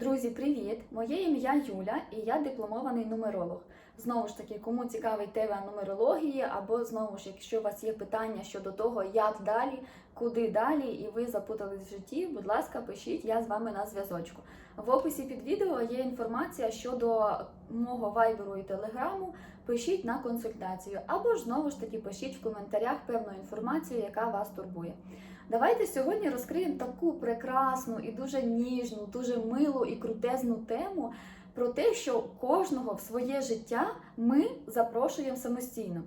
Друзі, привіт! Моє ім'я Юля і я дипломований нумеролог. Знову ж таки, кому цікавий тема нумерології, або знову ж, якщо у вас є питання щодо того, як далі, куди далі, і ви запутались в житті, будь ласка, пишіть, я з вами на зв'язочку. В описі під відео є інформація щодо мого вайберу і телеграму. Пишіть на консультацію, або ж знову ж таки пишіть в коментарях певну інформацію, яка вас турбує. Давайте сьогодні розкриємо таку прекрасну і дуже ніжну, дуже милу і крутезну тему про те, що кожного в своє життя ми запрошуємо самостійно.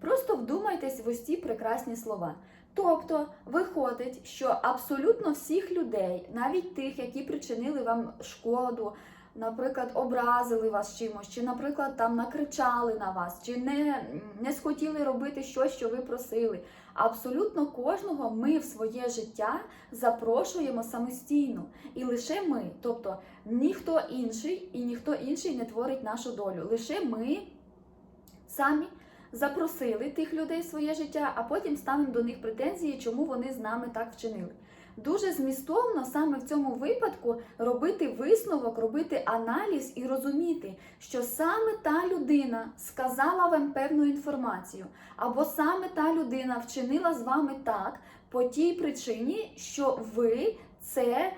Просто вдумайтесь в ось ці прекрасні слова. Тобто виходить, що абсолютно всіх людей, навіть тих, які причинили вам шкоду, наприклад, образили вас чимось, чи, наприклад, там накричали на вас, чи не, не схотіли робити щось, що ви просили. Абсолютно кожного ми в своє життя запрошуємо самостійно. І лише ми, тобто ніхто інший і ніхто інший не творить нашу долю. Лише ми самі запросили тих людей в своє життя, а потім ставимо до них претензії, чому вони з нами так вчинили. Дуже змістовно саме в цьому випадку робити висновок, робити аналіз і розуміти, що саме та людина сказала вам певну інформацію, або саме та людина вчинила з вами так по тій причині, що ви це.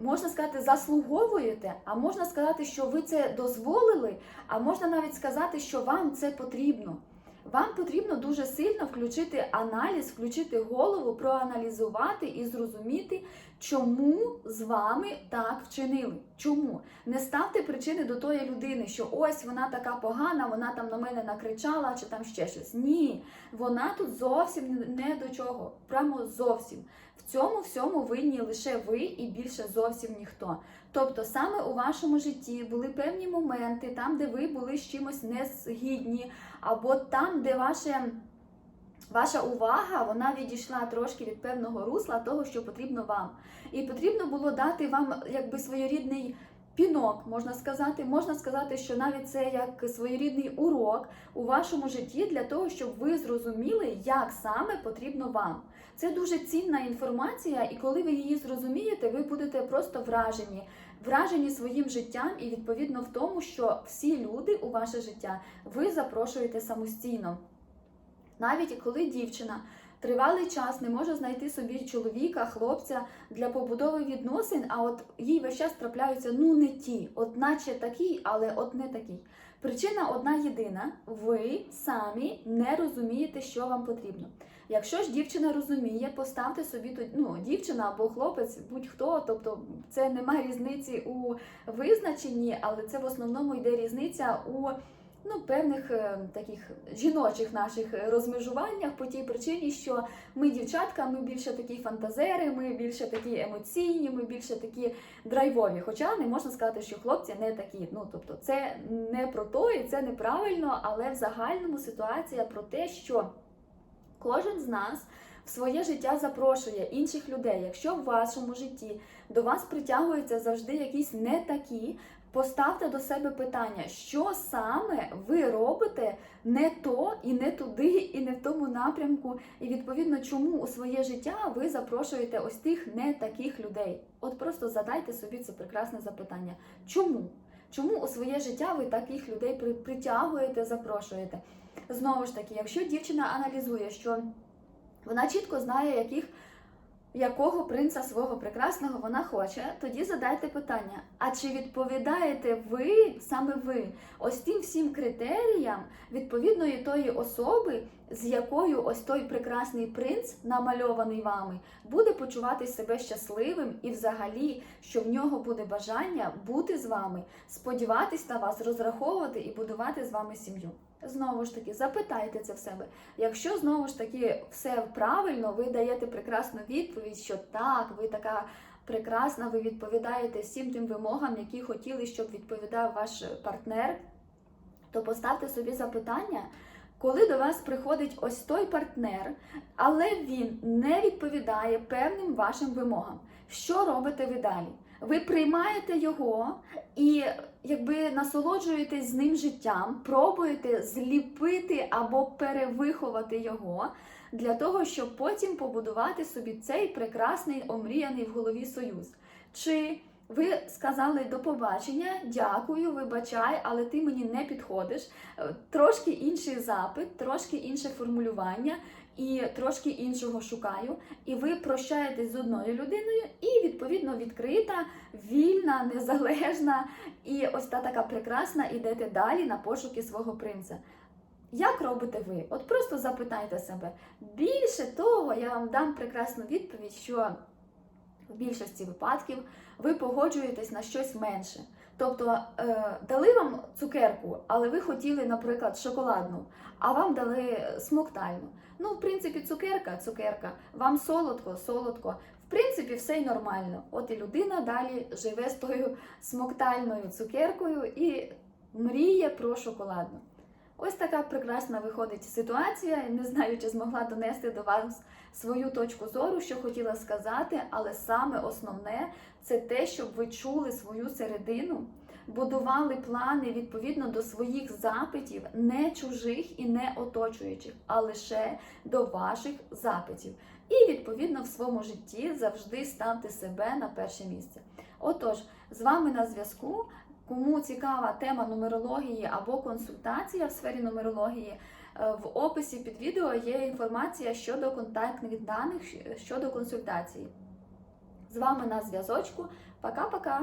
Можна сказати, заслуговуєте, а можна сказати, що ви це дозволили, а можна навіть сказати, що вам це потрібно. Вам потрібно дуже сильно включити аналіз, включити голову, проаналізувати і зрозуміти, чому з вами так вчинили. Чому? Не ставте причини до тої людини, що ось вона така погана, вона там на мене накричала чи там ще щось. Ні, вона тут зовсім не до чого. Прямо зовсім. В цьому всьому винні лише ви і більше зовсім ніхто. Тобто, саме у вашому житті були певні моменти, там, де ви були з чимось незгідні, або там, де ваше, ваша увага вона відійшла трошки від певного русла того, що потрібно вам. І потрібно було дати вам якби своєрідний. Пінок, можна сказати, можна сказати, що навіть це як своєрідний урок у вашому житті для того, щоб ви зрозуміли, як саме потрібно вам. Це дуже цінна інформація, і коли ви її зрозумієте, ви будете просто вражені, вражені своїм життям, і відповідно в тому, що всі люди у ваше життя ви запрошуєте самостійно. Навіть коли дівчина тривалий час не може знайти собі чоловіка, хлопця для побудови відносин, а от їй весь час трапляються ну не ті, от наче такий, але от не такий. Причина одна єдина: ви самі не розумієте, що вам потрібно. Якщо ж дівчина розуміє, поставте собі ну, дівчина або хлопець, будь-хто, тобто це немає різниці у визначенні, але це в основному йде різниця у ну, певних е, таких жіночих наших розмежуваннях по тій причині, що ми, дівчатка, ми більше такі фантазери, ми більше такі емоційні, ми більше такі драйвові. Хоча не можна сказати, що хлопці не такі. Ну тобто, це не про то і це неправильно, але в загальному ситуація про те, що кожен з нас. В своє життя запрошує інших людей. Якщо в вашому житті до вас притягуються завжди якісь не такі, Поставте до себе питання, що саме ви робите не то і не туди, і не в тому напрямку, і відповідно, чому у своє життя ви запрошуєте ось тих не таких людей. От просто задайте собі це прекрасне запитання. Чому? Чому у своє життя ви таких людей при- притягуєте, запрошуєте? Знову ж таки, якщо дівчина аналізує, що вона чітко знає, яких якого принца свого прекрасного вона хоче, тоді задайте питання: а чи відповідаєте ви, саме ви, ось тим всім критеріям відповідної тої особи, з якою ось той прекрасний принц, намальований вами, буде почувати себе щасливим і взагалі, що в нього буде бажання бути з вами, сподіватись на вас, розраховувати і будувати з вами сім'ю. Знову ж таки, запитайте це в себе. Якщо знову ж таки все правильно, ви даєте прекрасну відповідь, що так, ви така прекрасна, ви відповідаєте всім тим вимогам, які хотіли, щоб відповідав ваш партнер, то поставте собі запитання. Коли до вас приходить ось той партнер, але він не відповідає певним вашим вимогам, що робите ви далі? Ви приймаєте його і якби насолоджуєтесь з ним життям, пробуєте зліпити або перевиховати його для того, щоб потім побудувати собі цей прекрасний омріяний в голові союз. Чи Ви сказали до побачення, дякую, вибачай, але ти мені не підходиш. Е, Трошки інший запит, трошки інше формулювання і трошки іншого шукаю. І ви прощаєтесь з одною людиною, і відповідно відкрита, вільна, незалежна і ось та така прекрасна, ідете далі на пошуки свого принца. Як робите ви? От просто запитайте себе. Більше того, я вам дам прекрасну відповідь, що в більшості випадків ви погоджуєтесь на щось менше. Тобто е, дали вам цукерку, але ви хотіли, наприклад, шоколадну, а вам дали смоктальну. Ну, в принципі, цукерка, цукерка, вам солодко, солодко. В принципі, все й нормально. От і людина далі живе з тою смоктальною цукеркою і мріє про шоколадну. Ось така прекрасна виходить ситуація. Не знаю, чи змогла донести до вас свою точку зору, що хотіла сказати, але саме основне це те, щоб ви чули свою середину, будували плани відповідно до своїх запитів, не чужих і не оточуючих, а лише до ваших запитів. І відповідно в своєму житті завжди ставте себе на перше місце. Отож, з вами на зв'язку. Кому цікава тема нумерології або консультація в сфері нумерології, е, в описі під відео є інформація щодо контактних даних щодо консультації. З вами на зв'язочку. Пока-пока!